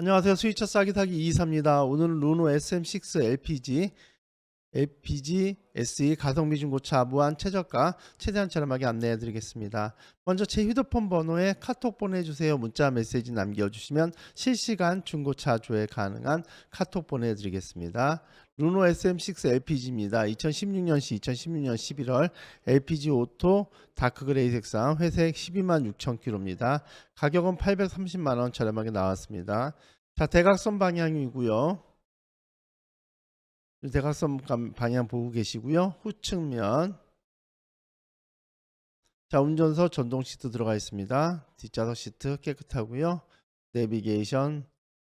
안녕하세요. 스위처 싸기 사기 이사입니다. 오늘은 루노 SM6 LPG LPG SE 가성비 중고차 무한 최저가 최대한 저렴하게 안내해 드리겠습니다. 먼저 제 휴대폰 번호에 카톡 보내주세요. 문자 메시지 남겨주시면 실시간 중고차 조회 가능한 카톡 보내드리겠습니다. 루노 SM6 LPG입니다. 2016년시 2016년 11월 LPG 오토 다크 그레이 색상 회색 12만 6천 킬로입니다. 가격은 830만 원 저렴하게 나왔습니다. 자 대각선 방향이고요. 대각선 감- 방향 보고 계시고요. 후측면 자 운전석 전동 시트 들어가 있습니다. 뒷좌석 시트 깨끗하고요. 내비게이션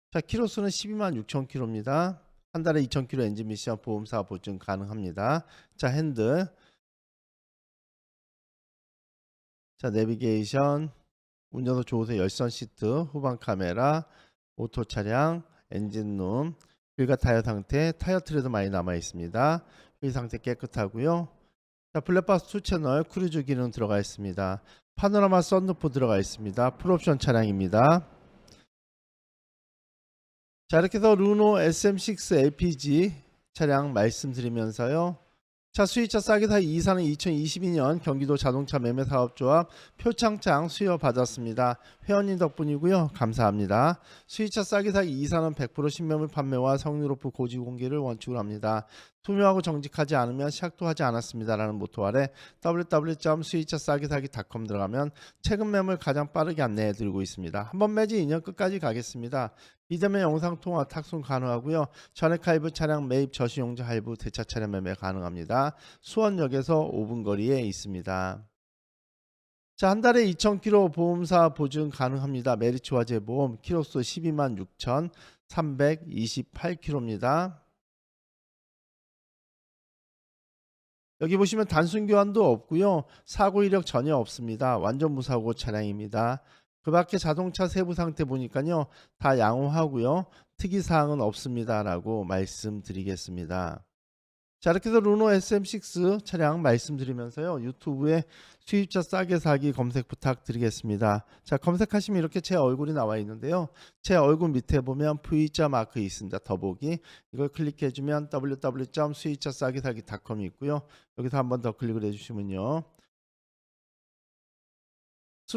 자 키로수는 12만 6천 킬로입니다. 한 달에 2천 킬로 엔진 미션 보험사 보증 가능합니다. 자 핸들 자 내비게이션 운전석 조우석 열선 시트 후방 카메라 오토 차량 엔진룸 휠과 타이어 상태 타이어 트레도 많이 남아 있습니다. 휠 상태 깨끗하고요. 자 블랙박스 2 채널 크루즈 기능 들어가 있습니다. 파노라마 썬루프 들어가 있습니다. 풀옵션 차량입니다. 자 이렇게 해서 루노 SM6 LPG 차량 말씀드리면서요. 차 수입차 싸게 사 이사는 2022년 경기도 자동차 매매 사업조합 표창장 수여 받았습니다. 회원님 덕분이고요. 감사합니다. 수입차 싸게 사기 이사는 100% 신매물 판매와 성능 높은 고지 공개를 원칙으로 합니다. 투명하고 정직하지 않으면 시작도 하지 않았습니다라는 모토 아래 www.수입차 싸게 사기.com 들어가면 최근 매물 가장 빠르게 안내해 드리고 있습니다. 한번 매지 2년 끝까지 가겠습니다. 비대면 영상 통화 탁송 가능하고요. 전액 할부 차량 매입 저시용자 할부 대차 차량 매매 가능합니다. 수원역에서 5분 거리에 있습니다. 자, 한 달에 2,000km 보험사 보증 가능합니다. 메리츠 화재 보험 키로수 12만 6,328km입니다. 여기 보시면 단순 교환도 없고요. 사고 이력 전혀 없습니다. 완전 무사고 차량입니다. 그 밖에 자동차 세부 상태 보니까요. 다 양호하고요. 특이 사항은 없습니다라고 말씀드리겠습니다. 자, 이렇게 해서 루노 SM6 차량 말씀드리면서요. 유튜브에 수입차 싸게 사기 검색 부탁드리겠습니다. 자, 검색하시면 이렇게 제 얼굴이 나와 있는데요. 제 얼굴 밑에 보면 V자 마크 있습니다. 더보기. 이걸 클릭해 주면 www.수입차 싸게 사기.com이 있고요. 여기서 한번 더 클릭을 해 주시면요.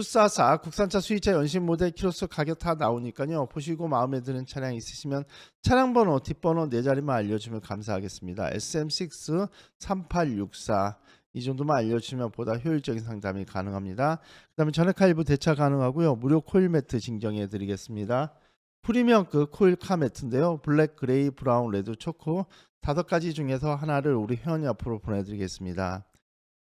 수사사 국산차 수입차 연식 모델 키로수 가격 다 나오니까요. 보시고 마음에 드는 차량 있으시면 차량 번호, 뒷번호 네 자리만 알려주면 감사하겠습니다. SM6 3864 이 정도만 알려주시면 보다 효율적인 상담이 가능합니다. 그 다음에 전액 할부 대차 가능하고요. 무료 코일 매트 증정해 드리겠습니다. 프리미엄급 코일 카 매트인데요. 블랙, 그레이, 브라운, 레드, 초코 다섯 가지 중에서 하나를 우리 회원이 앞으로 보내드리겠습니다.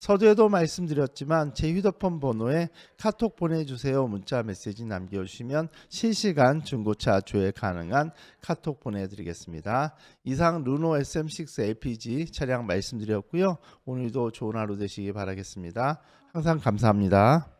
서두에도 말씀드렸지만 제 휴대폰 번호에 카톡 보내주세요 문자 메시지 남겨주시면 실시간 중고차 조회 가능한 카톡 보내드리겠습니다. 이상 루노 SM6 LPG 차량 말씀드렸고요. 오늘도 좋은 하루 되시기 바라겠습니다. 항상 감사합니다.